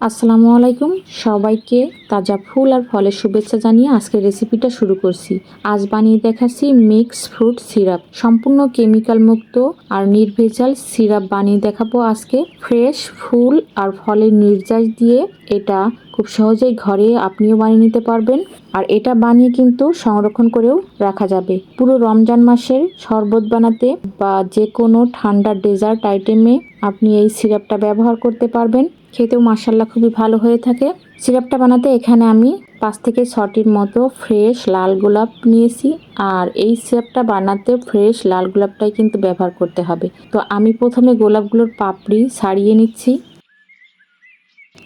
আসসালামু আলাইকুম। সবাইকে তাজা ফুল আর ফলের শুভেচ্ছা জানিয়ে আজকের রেসিপিটা শুরু করছি। আজ বানিয়ে দেখাচ্ছি মিক্স ফ্রুট সিরাপ সম্পূর্ণ কেমিক্যাল মুক্ত আর নির্ভেজাল সিরাপ বানিয়ে দেখাবো আজকে। ফ্রেশ ফুল আর ফলের নির্যাস দিয়ে এটা খুব সহজেই ঘরে আপনিও বানিয়ে নিতে পারবেন। আর এটা বানিয়ে কিন্তু সংরক্ষণ করেও রাখা যাবে। পুরো রমজান মাসের শরবত বানাতে বা যে কোনো ঠান্ডা ডেজার্ট আইটেমে আপনি এই সিরাপটা ব্যবহার করতে পারবেন। খেতেও মাসাল্লা খুবই ভালো হয়ে থাকে। সিরাপটা বানাতে এখানে আমি পাঁচ থেকে ছটির মতো ফ্রেশ লাল গোলাপ নিয়েছি আর এই সিরাপটা বানাতে ফ্রেশ লাল গোলাপটাই কিন্তু ব্যবহার করতে হবে। তো আমি প্রথমে গোলাপগুলোর পাপড়ি ছাড়িয়ে নিচ্ছি।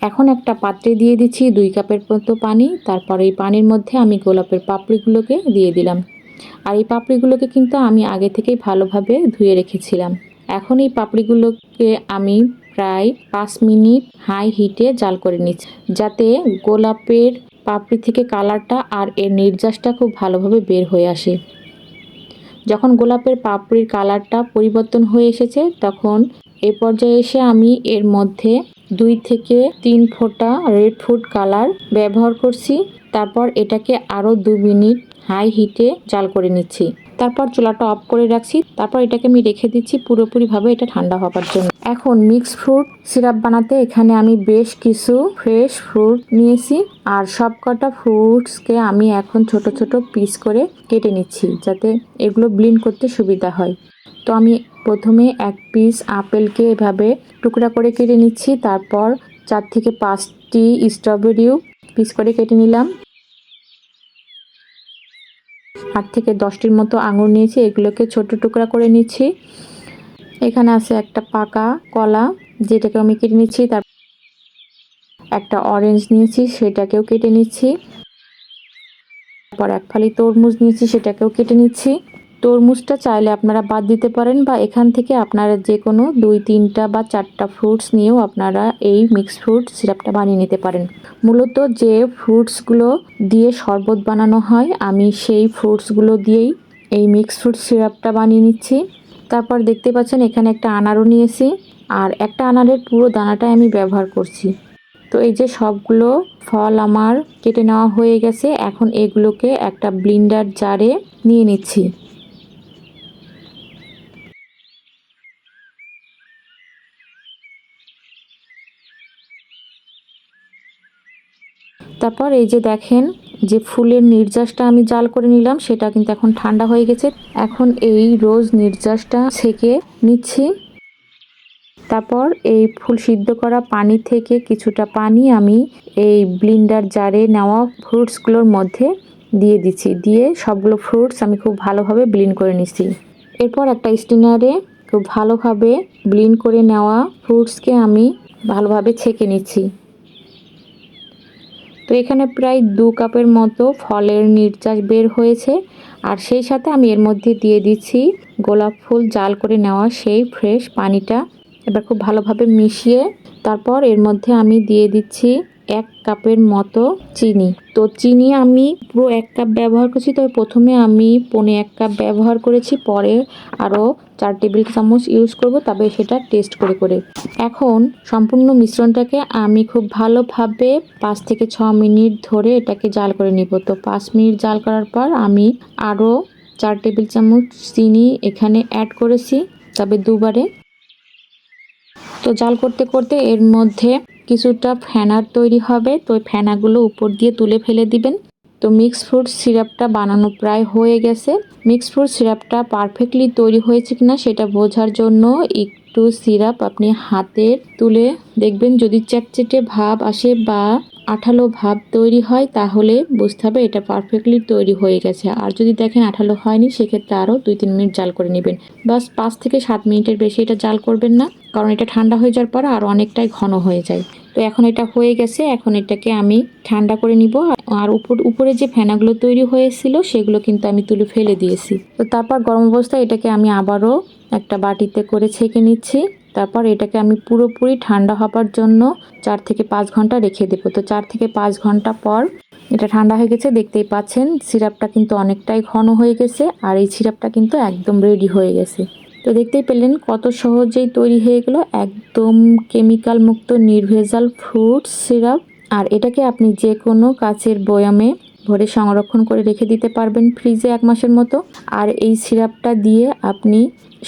এখন একটা পাত্রে দিয়ে দিচ্ছি দুই কাপের মতো পানি, তারপর এই পানির মধ্যে আমি গোলাপের পাপড়িগুলোকে দিয়ে দিলাম। আর এই পাপড়িগুলোকে কিন্তু আমি আগে থেকেই ভালোভাবে ধুয়ে রেখেছিলাম। এখন এই পাপড়িগুলোকে আমি প্রায় পাঁচ মিনিট হাই হিটে জাল করে নিচ্ছি, যাতে গোলাপের পাপড়ি থেকে কালারটা আর এর নির্যাসটা খুব ভালোভাবে বের হয়ে আসে। যখন গোলাপের পাপড়ির কালারটা পরিবর্তন হয়ে এসেছে, তখন এ পর্যায়ে এসে আমি এর মধ্যে দুই থেকে তিন ফোঁটা রেড ফুড কালার ব্যবহার করছি। তারপর এটাকে আরও দু মিনিট হাই হিটে জাল করে নিচ্ছি। তারপর চুলাটা অফ করে রাখছি। তারপর এটাকে আমি রেখে দিচ্ছি পুরোপুরিভাবে এটা ঠান্ডা হওয়ার জন্য। এখন মিক্স ফ্রুট সিরাপ বানাতে এখানে আমি বেশ কিছু ফ্রেশ ফ্রুট নিয়েছি আর সব কটা ফ্রুটসকে আমি এখন ছোট ছোট পিস করে কেটে নিচ্ছি যাতে এগুলো ব্লিন করতে সুবিধা হয়। তো আমি প্রথমে এক পিস আপেলকে এভাবে টুকরা করে কেটে নিচ্ছি। তারপর চার থেকে পাঁচটি স্ট্রবেরিও পিস করে কেটে নিলাম। আট থেকে দশটির মতো আঙুর নিয়েছি, এগুলোকে ছোট টুকরা করে নিচ্ছি। এখানে আছে একটা পাকা কলা, যেটাকে আমি কেটে নিচ্ছি, তার একটা অরেঞ্জ নিয়েছি, সেটাকেও কেটে নিচ্ছি। তারপর এক ফালি তরমুজ নিয়েছি, সেটাকেও কেটে নিচ্ছি। তরমুজটা চাইলে আপনারা বাদ দিতে পারেন বা এখান থেকে আপনারা যে কোনো দুই, তিনটা বা চারটা ফ্রুটস নিয়েও আপনারা এই মিক্স ফ্রুট সিরাপটা বানিয়ে নিতে পারেন। মূলত যে ফ্রুটসগুলো দিয়ে শরবত বানানো হয়, আমি সেই ফ্রুটসগুলো দিয়েই এই মিক্স ফ্রুট সিরাপটা বানিয়ে নিচ্ছি। তারপর দেখতে পাচ্ছেন এখানে একটা আনারও নিয়েছি আর একটা আনারের পুরো দানাটাই আমি ব্যবহার করছি। তো এই যে সবগুলো ফল আমার কেটে নেওয়া হয়ে গেছে, এখন এগুলোকে একটা ব্লিন্ডার জারে নিয়ে নিচ্ছি। তারপর এই যে দেখেন যে ফুলের নির্যাসটা আমি জাল করে নিলাম, সেটা কিন্তু এখন ঠান্ডা হয়ে গেছে। এখন এই রোজ নির্যাসটা ছেঁকে নিচ্ছি। তারপর এই ফুল সিদ্ধ করা পানি থেকে কিছুটা পানি আমি এই ব্লিন্ডার জারে নেওয়া ফ্রুটসগুলোর মধ্যে দিয়ে দিচ্ছি। দিয়ে সবগুলো ফ্রুটস আমি খুব ভালোভাবে ব্লিন করে নিচ্ছি। এরপর একটা স্টিনারে খুব ভালোভাবে ব্লিন করে নেওয়া ফ্রুটসকে আমি ভালোভাবে ছেঁকে নিচ্ছি। তো এখানে প্রায় দু কাপের মতো ফলের নির্যাস বের হয়েছে। আর সেই সাথে আমি এর মধ্যে দিয়ে দিচ্ছি গোলাপ ফুল জাল করে নেওয়া সেই ফ্রেশ পানিটা। এবার খুব ভালোভাবে মিশিয়ে তারপর এর মধ্যে আমি দিয়ে দিচ্ছি এক কাপের মতো চিনি। তো চিনি আমি পুরো এক কাপ ব্যবহার করছি, তবে প্রথমে আমি পনে এক কাপ ব্যবহার করেছি, পরে আরও চার টেবিল চামচ ইউজ করব, তবে সেটা টেস্ট করে করে। এখন সম্পূর্ণ মিশ্রণটাকে আমি খুব ভালোভাবে পাঁচ থেকে ছ মিনিট ধরে এটাকে জাল করে নিব। তো পাঁচ মিনিট জাল করার পর আমি আরও চার টেবিল চামচ চিনি এখানে অ্যাড করেছি, তবে দুবারে। তো জাল করতে করতে এর মধ্যে কিছুটা ফেনার তৈরি হবে, তো ফেনাগুলো উপর দিয়ে তুলে ফেলে দিবেন। তো মিক্স ফ্রুট সিরাপটা বানানো প্রায় হয়ে গেছে। মিক্স ফ্রুট সিরাপটা পারফেক্টলি তৈরি হয়েছে কিনা সেটা বোঝার জন্য একটু সিরাপ আপনি হাতে তুলে দেখবেন। যদি চ্যাটচেটে ভাব আসে বা আঠালো ভাব তৈরি হয়, তাহলে বুঝতে হবে এটা পারফেক্টলি তৈরি হয়ে গেছে। আর যদি দেখেন আঠালো হয়নি, সেক্ষেত্রে আরও দুই তিন মিনিট জাল করে নেবেন। বাস পাঁচ থেকে সাত মিনিটের বেশি এটা জাল করবেন না, কারণ এটা ঠান্ডা হয়ে যাওয়ার পর আর অনেকটাই ঘন হয়ে যায়। তো এখন এটা হয়ে গেছে, এখন এটাকে আমি ঠান্ডা করে নিব। আর উপর, উপরে যে ফেনাগুলো তৈরি হয়েছিল, সেগুলো কিন্তু আমি তুলে ফেলে দিয়েছি। তো তারপর গরম অবস্থায় এটাকে আমি আবারও একটা বাটিতে করে ছেঁকে নিচ্ছি। তারপর এটাকে আমি পুরোপুরি ঠান্ডা হবার জন্য চার থেকে পাঁচ ঘণ্টা রেখে দেবো। তো চার থেকে পাঁচ ঘণ্টা পর এটা ঠান্ডা হয়ে গেছে, দেখতেই পাচ্ছেন, সিরাপটা কিন্তু অনেকটাই ঘন হয়ে গেছে আর এই সিরাপটা কিন্তু একদম রেডি হয়ে গেছে। তো দেখতেই পেলেন কত সহজেই তৈরি হয়ে গেল একদম কেমিক্যাল মুক্ত নির্ভেজাল ফ্রুট সিরাপ। আর এটাকে আপনি যে কোনো কাচের বয়ামে ভরে সংরক্ষণ করে রেখে দিতে পারবেন ফ্রিজে এক মাসের মতো। আর এই সিরাপটা দিয়ে আপনি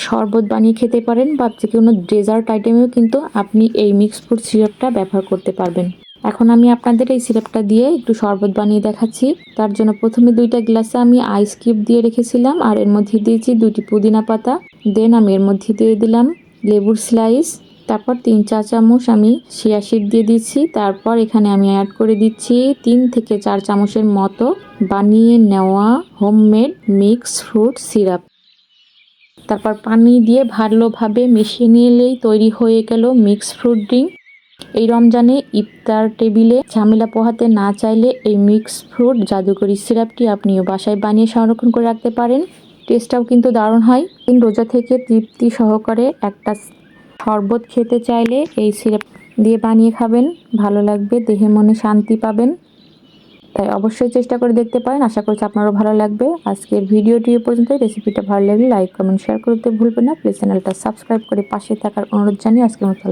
শরবত বানিয়ে খেতে পারেন বা যে কোনো ডেজার্ট আইটেমেও কিন্তু আপনি এই মিক্স ফ্রুট সিরাপটা ব্যবহার করতে পারবেন। এখন আমি আপনাদের এই সিরাপটা দিয়ে একটু শরবত বানিয়ে দেখাচ্ছি। তার জন্য প্রথমে দুইটা গ্লাসে আমি আইস কিউব দিয়ে রেখেছিলাম, আর এর মধ্যে দিয়েছি দুটি পুদিনা পাতা। দেন আমি এর মধ্যে দিয়ে দিলাম লেবুর স্লাইস তারপর তিন চা চামচ আমি শিয়া সিড দিয়ে দিচ্ছি। তারপর এখানে আমি অ্যাড করে দিচ্ছি তিন থেকে চার চামচের মতো বানিয়ে নেওয়া হোমমেড মিক্স ফ্রুট সিরাপ তারপর পানি দিয়ে ভালোভাবে মিশিয়ে নিলেই তৈরি হয়ে গেল মিক্স ফ্রুট ড্রিঙ্ক এই রমজানে ইফতার টেবিলে ঝামেলা পোহাতে না চাইলে এই মিক্স ফ্রুট জাদুকরি সিরাপটি আপনিও বাসায় বানিয়ে সংরক্ষণ করে রাখতে পারেন। টেস্টটাও কিন্তু দারুণ হয়। রোজা থেকে তৃপ্তি সহকারে একটা শরবত খেতে চাইলে এই সিরাপ দিয়ে বানিয়ে খাবেন। ভালো লাগবে, দেহে মনে শান্তি পাবেন। তাই অবশ্যই চেষ্টা করে দেখতে পারেন। আশা করছি আপনারও ভালো লাগবে। আজকের ভিডিওটি এ পর্যন্ত। রেসিপিটা ভালো লাগলে লাইক, কমেন্ট শেয়ার করতে ভুলবেন না। প্লিজ চ্যানেলটা সাবস্ক্রাইব করে পাশে থাকার অনুরোধ জানিয়ে আজকে মতো